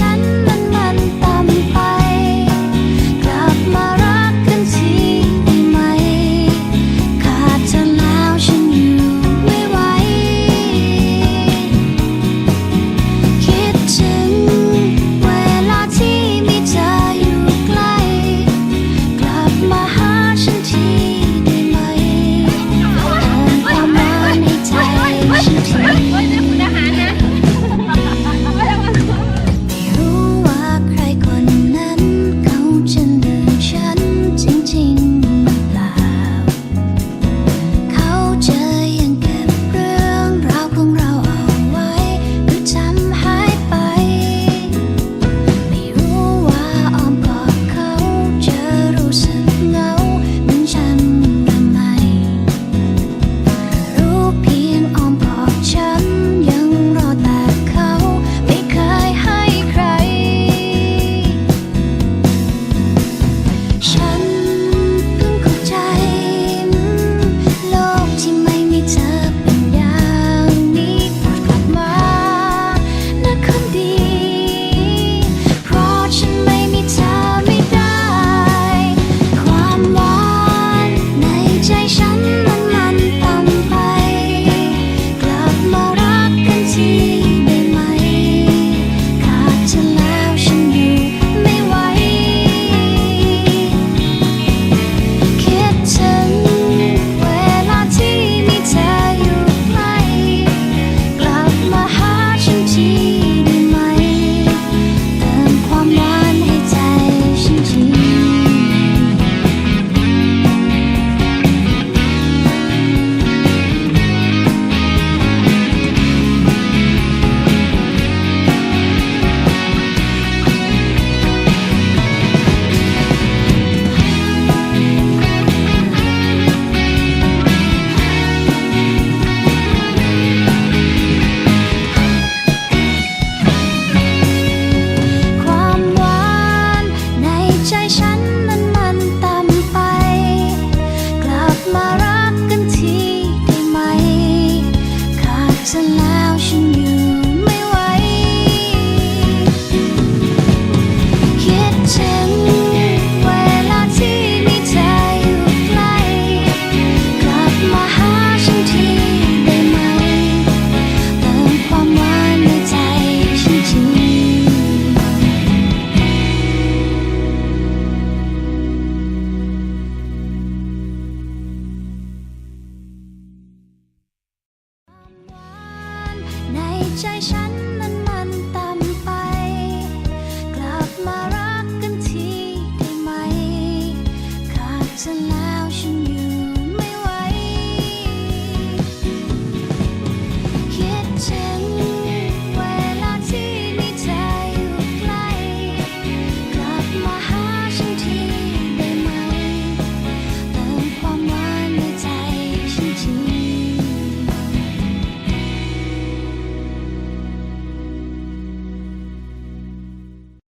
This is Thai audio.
ฉันมันมัน ใจฉัน ใจฉันนั้นมันต่ำไป กลับมารักกันทีได้ไหม ขาดเธอน